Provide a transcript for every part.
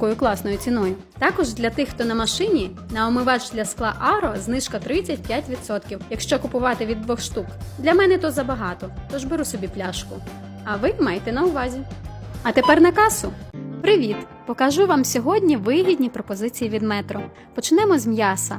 такою класною ціною. Також для тих, хто на машині, на омивач для скла Aro знижка 35%, якщо купувати від двох штук. Для мене то забагато, тож беру собі пляшку. А ви майте на увазі. А тепер на касу. Привіт! Покажу вам сьогодні вигідні пропозиції від метро. Почнемо з м'яса.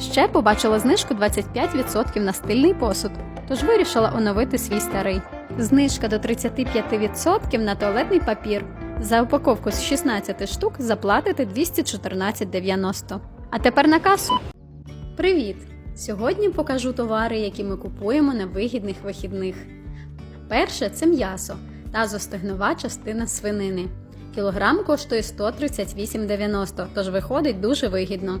Ще побачила знижку 25% на стильний посуд, тож вирішила оновити свій старий. Знижка до 35% на туалетний папір. За упаковку з 16 штук заплатите 214,90. А тепер на касу. Привіт! Сьогодні покажу товари, які ми купуємо на вигідних вихідних. Перше це м'ясо та зостигнова частина свинини. Кілограм коштує 138,90, тож виходить дуже вигідно.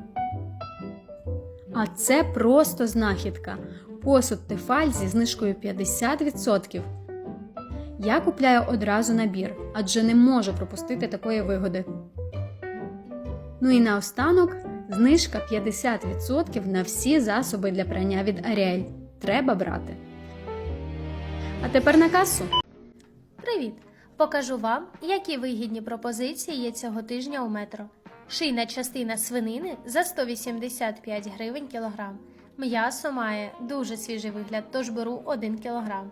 А це просто знахідка. Посуд Тефаль зі знижкою 50%. Я купляю одразу набір, адже не можу пропустити такої вигоди. Ну і наостанок знижка 50% на всі засоби для прання від Ariel. Треба брати. А тепер на касу. Привіт! Покажу вам, які вигідні пропозиції є цього тижня у метро. Шийна частина свинини за 185 гривень кілограм. М'ясо має дуже свіжий вигляд, тож беру 1 кілограм.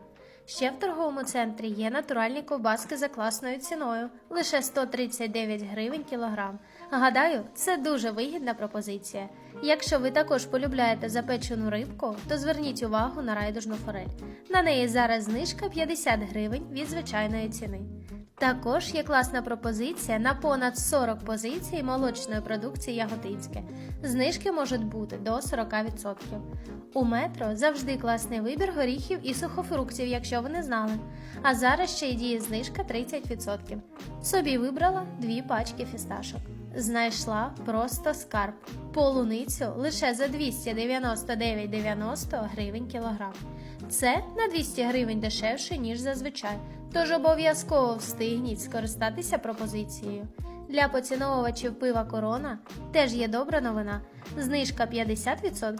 Ще в торговому центрі є натуральні ковбаски за класною ціною лише 139 гривень кілограм. Гадаю, це дуже вигідна пропозиція. Якщо ви також полюбляєте запечену рибку, то зверніть увагу на райдужну форель. На неї зараз знижка 50 гривень від звичайної ціни. Також є класна пропозиція на понад 40 позицій молочної продукції Яготинське. Знижки можуть бути до 40%. У метро завжди класний вибір горіхів і сухофруктів, якщо ви не знали. А зараз ще й діє знижка 30%. Собі вибрала дві пачки фісташок. Знайшла просто скарб. Полуницю лише за 299,90 гривень кілограм. Це на 200 гривень дешевше, ніж зазвичай. Тож обов'язково встигніть скористатися пропозицією. Для поціновувачів пива корона теж є добра новина. Знижка 50%.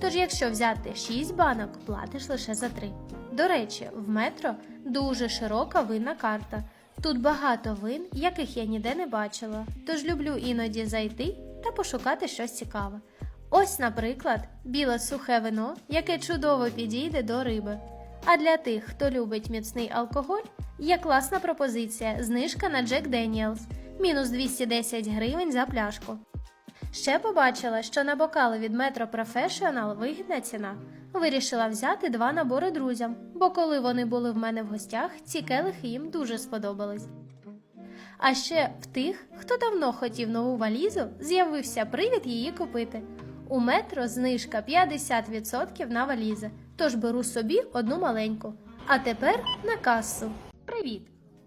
Тож, якщо взяти 6 банок, платиш лише за 3. До речі, в метро дуже широка винна карта. Тут багато вин, яких я ніде не бачила. Тож люблю іноді зайти та пошукати щось цікаве. Ось, наприклад, біле сухе вино, яке чудово підійде до риби. А для тих, хто любить міцний алкоголь, є класна пропозиція знижка на Jack Daniels – мінус 210 гривень за пляшку. Ще побачила, що на бокали від Metro Professional вигідна ціна. Вирішила взяти два набори друзям, бо коли вони були в мене в гостях, ці келихи їм дуже сподобались. А ще в тих, хто давно хотів нову валізу, з'явився привід її купити. У метро знижка 50% на валізи, тож беру собі одну маленьку. А тепер на касу. Привіт!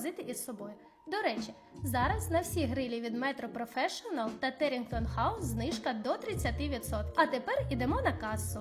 возити із собою. До речі, зараз на всі грилі від Metro Professional та Terrington House знижка до 30%. А тепер ідемо на касу.